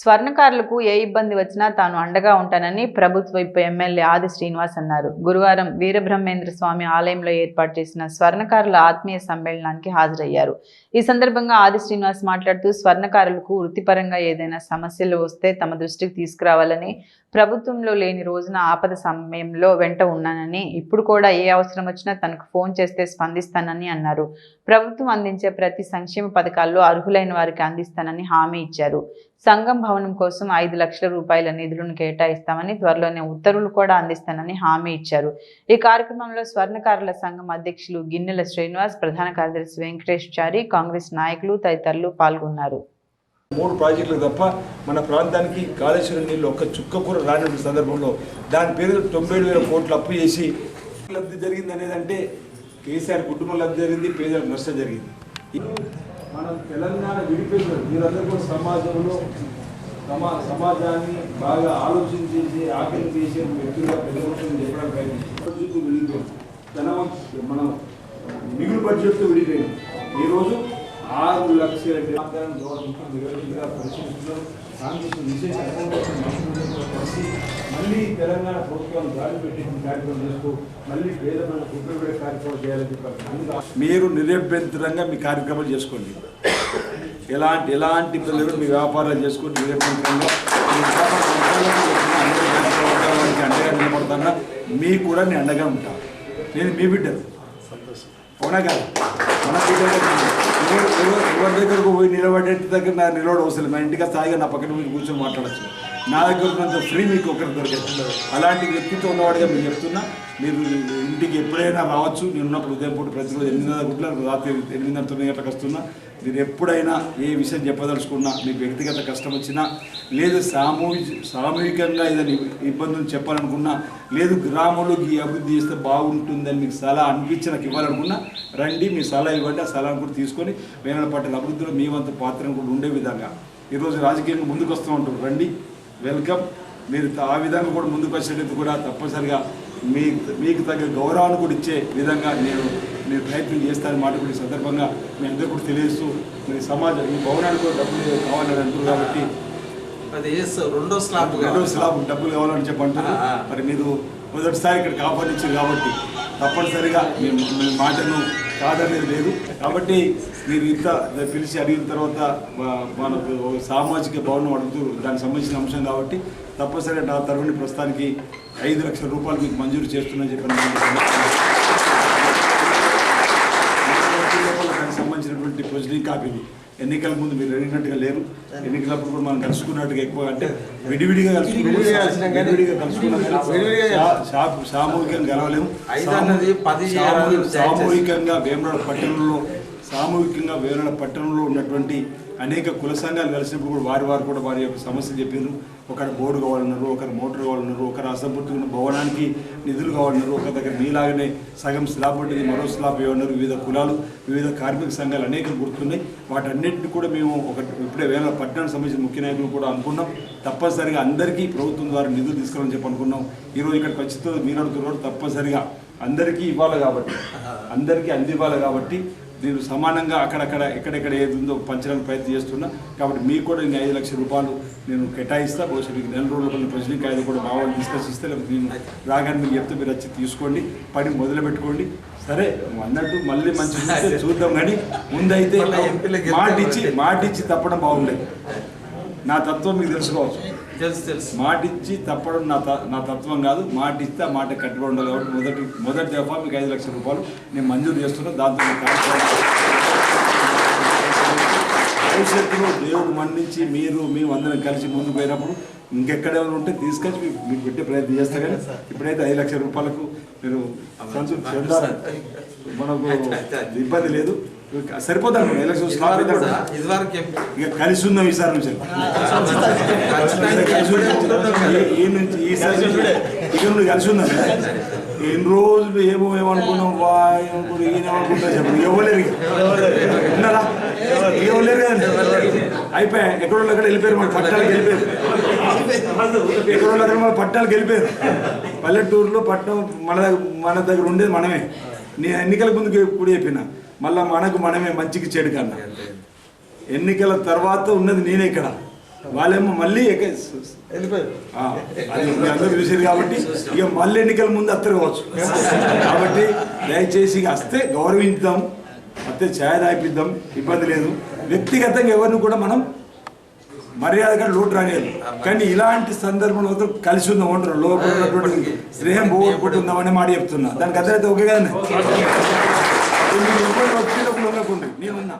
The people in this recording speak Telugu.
స్వర్ణకారులకు ఏ ఇబ్బంది వచ్చినా తాను అండగా ఉంటానని ప్రభుత్వ వైపు ఎమ్మెల్యే ఆది శ్రీనివాస్ అన్నారు. గురువారం వీరబ్రహ్మేంద్ర స్వామి ఆలయంలో ఏర్పాటు చేసిన స్వర్ణకారుల ఆత్మీయ సమ్మేళనానికి హాజరయ్యారు. ఈ సందర్భంగా ఆది శ్రీనివాస్ మాట్లాడుతూ స్వర్ణకారులకు వృత్తిపరంగా ఏదైనా సమస్యలు వస్తే తమ దృష్టికి తీసుకురావాలని ప్రభుత్వంలో లేని రోజున ఆపద సమయంలో వెంట ఉన్నానని ఇప్పుడు కూడా ఏ అవసరం వచ్చినా తనకు ఫోన్ చేస్తే స్పందిస్తానని అన్నారు. ప్రభుత్వం అందించే ప్రతి సంక్షేమ పథకాల్లో అర్హులైన వారికి అందిస్తానని హామీ ఇచ్చారు. సంఘం భవనం కోసం ఐదు లక్షల రూపాయల నిధులను కేటాయిస్తామని త్వరలోనే ఉత్తర్వులు కూడా అందిస్తానని హామీ ఇచ్చారు. ఈ కార్యక్రమంలో స్వర్ణకారుల సంఘం అధ్యక్షులు గిన్నెల శ్రీనివాస్ ప్రధాన కార్యదర్శి వెంకటేష్ చారి కాంగ్రెస్ నాయకులు తదితరులు పాల్గొన్నారు. మూడు ప్రాజెక్టులు తప్ప మన ప్రాంతానికి కాళేశ్వరం నీళ్ళు ఒక్క చుక్క కూర రాని సందర్భంలో దాని పేరు తొంభై ఏడు వేల కోట్లు అప్పు చేసి లబ్ధి జరిగింది అనేది అంటే కేసీఆర్ కుటుంబం లబ్ధి జరిగింది పేదలకు నష్టం జరిగింది. మనం తెలంగాణ విడిపోయిన మీరందరూ కూడా సమాజంలో సమా సమాజాన్ని బాగా ఆలోచించేసి ఆకలి చేసే వ్యక్తులుగా ప్రజలకు చెప్పడం ప్రయత్నించారు. విడిపోయాం ధనం మనం మిగులు బడ్జెట్తో విడిపోయాం. ఈరోజు ఆరు లక్షల గవర్నమెంట్ నివేదికగా పరిశీలిస్తున్నారు కాంగ్రెస్ విశేష కలిసి మళ్ళీ తెలంగాణ ప్రభుత్వం గాలి పెట్టి కార్యక్రమం చేస్తూ మళ్ళీ పేద మన ఉపయోగపడే కార్యక్రమం చేయాలని చెప్పారు. మీరు నిరభ్యంతరంగా మీ కార్యక్రమాలు చేసుకోండి. ఎలాంటి ఎలాంటి పిల్లలు మీ వ్యాపారాలు చేసుకుని నిరభ్యంతరంగా. మీ అండగా నిలబడతానా మీ కూడా నేను అండగా ఉంటాను నేను మీ బిడ్డను. అవునా కాదు? మన ఎవరి దగ్గరకు పోయి నిలబడే దగ్గర నా నిలబడ మా ఇంటికి స్థాయిగా నా పక్కన కూర్చొని మాట్లాడచ్చు. నా దగ్గర ఉన్నంత ఫ్రీ మీకు ఒకరు దొరకదు అలాంటి వ్యక్తిత్వం ఉన్నవాడిగా మీరు చెప్తున్నా మీరు ఇంటికి ఎప్పుడైనా రావచ్చు. నేను ఉన్నప్పుడు ఉదయం పూట ప్రతిరోజు ఎనిమిదిన్నర గుట్ల రాత్రి ఎనిమిదిన్నర తొమ్మిది గంటలకు వస్తున్నా. మీరు ఎప్పుడైనా ఏ విషయం చెప్పదలుచుకున్నా మీకు వ్యక్తిగత కష్టం వచ్చినా లేదు సామూహిక సామూహికంగా ఏదైనా ఇబ్బందులు చెప్పాలనుకున్నా లేదు గ్రామంలో ఈ అభివృద్ధి చేస్తే బాగుంటుందని మీకు సలహా అనిపించి నాకు ఇవ్వాలనుకున్నా రండి మీ సలహా ఇవ్వండి. ఆ సలహాను కూడా తీసుకొని వేనాడ పట్ల అభివృద్ధిలో మీ వంతు పాత్రను కూడా ఉండే విధంగా. ఈరోజు రాజకీయంగా ముందుకు వస్తూ ఉంటారు రండి. వెల్కమ్. మీరు ఆ విధంగా కూడా ముందుకు వచ్చేటట్టు కూడా తప్పనిసరిగా మీ మీకు తగ్గ గౌరవాన్ని కూడా ఇచ్చే విధంగా నేను మీరు ప్రయత్నం చేస్తానని మాట కూడా ఈ సందర్భంగా మీ అందరూ కూడా తెలియజేస్తూ మరి సమాజం ఈ భవనానికి కూడా డబ్బులు కావాలని అంటున్నారు కాబట్టి అది రెండో స్లాబ్ రెండో స్లాబ్ డబ్బులు కావాలని చెప్పి అంటున్నారు ఆ, ఆ. మరి మీరు మొదటిసారి ఇక్కడ కాపాడించారు కాబట్టి తప్పనిసరిగా మీ మాటను కాదనేది లేదు. కాబట్టి మీరు ఇంత పిలిచి అడిగిన తర్వాత మనకు సామాజిక భవనం అడుగుతూ దానికి సంబంధించిన అంశం కాబట్టి తప్పనిసరిగా నా తరఫున ప్రస్తుతానికి ఐదు లక్షల రూపాయలు మీకు మంజూరు చేస్తున్నా చెప్పిన దానికి సంబంధించినటువంటి ప్రొసీడింగ్ కాపీలు ఎన్నికల ముందు మీరు అడిగినట్టుగా లేరు. ఎన్నికలప్పుడు కూడా మనం కలుసుకున్నట్టుగా ఎక్కువ అంటే విడివిడిగా కలుసుకున్నాం. సామూహికంగా సామూహిక- సామూహికంగా వేమనాడ పట్టణంలో సామూహికంగా వేమనాడ పట్టణంలో ఉన్నటువంటి అనేక కుల సంఘాలు కలిసినప్పుడు కూడా వారి వారు కూడా వారి యొక్క సమస్యలు చెప్పారు ఒకరు బోర్డు కావాలన్నారు ఒకరు మోటార్ కావాలన్నారు ఒకరు అసంపూర్తిగా ఉన్న భవనానికి నిధులు కావాలన్నారు. ఒక దగ్గర మీలాగనే సగం స్లాబ్ ఉంటుంది మరో స్లాబ్ ఇవ్వన్నారు వివిధ కులాలు వివిధ కార్మిక సంఘాలు అనేక గుర్తున్నాయి. వాటన్నింటిని కూడా మేము ఒక ఇప్పుడే వేల పట్టణానికి సంబంధించిన ముఖ్య నాయకులు కూడా అనుకున్నాం. తప్పనిసరిగా అందరికీ ప్రభుత్వం ద్వారా నిధులు తీసుకురావాలని చెప్పి అనుకున్నాం. ఈరోజు ఇక్కడ ఖచ్చితంగా మీరు అడుగుతున్నారు తప్పనిసరిగా అందరికీ ఇవ్వాలి కాబట్టి అందరికీ అందివ్వాలి కాబట్టి నేను సమానంగా అక్కడక్కడ ఎక్కడెక్కడ ఏది ఉందో పంచడానికి ప్రయత్నం చేస్తున్నా. కాబట్టి మీకు కూడా నేను ఐదు లక్షల రూపాయలు నేను కేటాయిస్తా. బహుశా మీకు నెల రోజుల ప్రజలకు ఐదు కూడా మా వాళ్ళు డిస్కస్ ఇస్తే లేకపోతే నేను రాగానే మీరు చెప్తే మీరు వచ్చి తీసుకోండి. పని మొదలు పెట్టుకోండి. సరే అన్నట్టు మళ్ళీ మంచి చూద్దాం కానీ ముందైతే మాట ఇచ్చి మాట ఇచ్చి తప్పడం బాగుండేది. నా తత్వం మీకు తెలుసుకోవచ్చు. తెలుసు తెలుసు మాట ఇచ్చి తప్పడం నా నా తత్వం కాదు. మాట ఇస్తే ఆ మాట కట్టుబడి ఉండాలి కాబట్టి మొదటి మొదటి దఫా మీకు ఐదు లక్షల రూపాయలు నేను మంజూరు చేస్తున్నా. దాంతో భవిష్యత్తులో దేవుడు మన్నించి మీరు మేము అందరం కలిసి ముందుకు పోయినప్పుడు ఇంకెక్కడేమైనా ఉంటే తీసుకొచ్చి మీకు పెట్టే ప్రయత్నం చేస్తా కానీ ఇప్పుడైతే ఐదు లక్షల రూపాయలకు మీరు మనకు ఇబ్బంది లేదు. ఇదివరకు ఎప్పుడు- ఇక కలిసి ఉందాం ఈసారి నుంచి. ఈసారి ఇక కలిసి ఉందాం ఎన్ని రోజులు ఏమో ఏమనుకున్నాం వా ఏమనుకున్నాం ఏమనుకుంటా చెప్పు. ఇవ్వలేరు. ఉన్నారా? ఇవ్వలేరు కదండి అయిపోయా. ఎక్కడో అక్కడ వెళ్ళిపోయారు మన పట్టాలకు వెళ్ళిపోయారు. ఎక్కడో అక్కడ మన పట్టాలకు వెళ్ళిపోయారు. పల్లెటూరులో పట్టణం మన దగ్గర మన దగ్గర ఉండేది మనమే. నేను ఎన్నికల ముందుకు ఇప్పుడు చెప్పిన. మళ్ళీ మనకు మనమే మంచికి చెడు కన్నా ఎన్నికల తర్వాత ఉన్నది నేనే ఇక్కడ. వాళ్ళేమో మళ్ళీ అందరూ చూసారు కాబట్టి ఇక మళ్ళీ ఎన్నికల ముందు అత్తరు కావచ్చు. కాబట్టి దయచేసి వస్తే గౌరవించుదాం వస్తే ఛాయ్ తాగిపిద్దాం ఇబ్బంది లేదు. వ్యక్తిగతంగా ఎవరిని కూడా మనం మర్యాదగా లోటు రాలేదు కానీ ఇలాంటి సందర్భంలో కలిసి ఉందాం ఉంటారు లోపల స్నేహం పోగొట్టుకుందామని మాట చెప్తున్నా. దానికి అర్థమైతే ఓకే కదా నేను ఉన్నప్పుడు నేనున్నా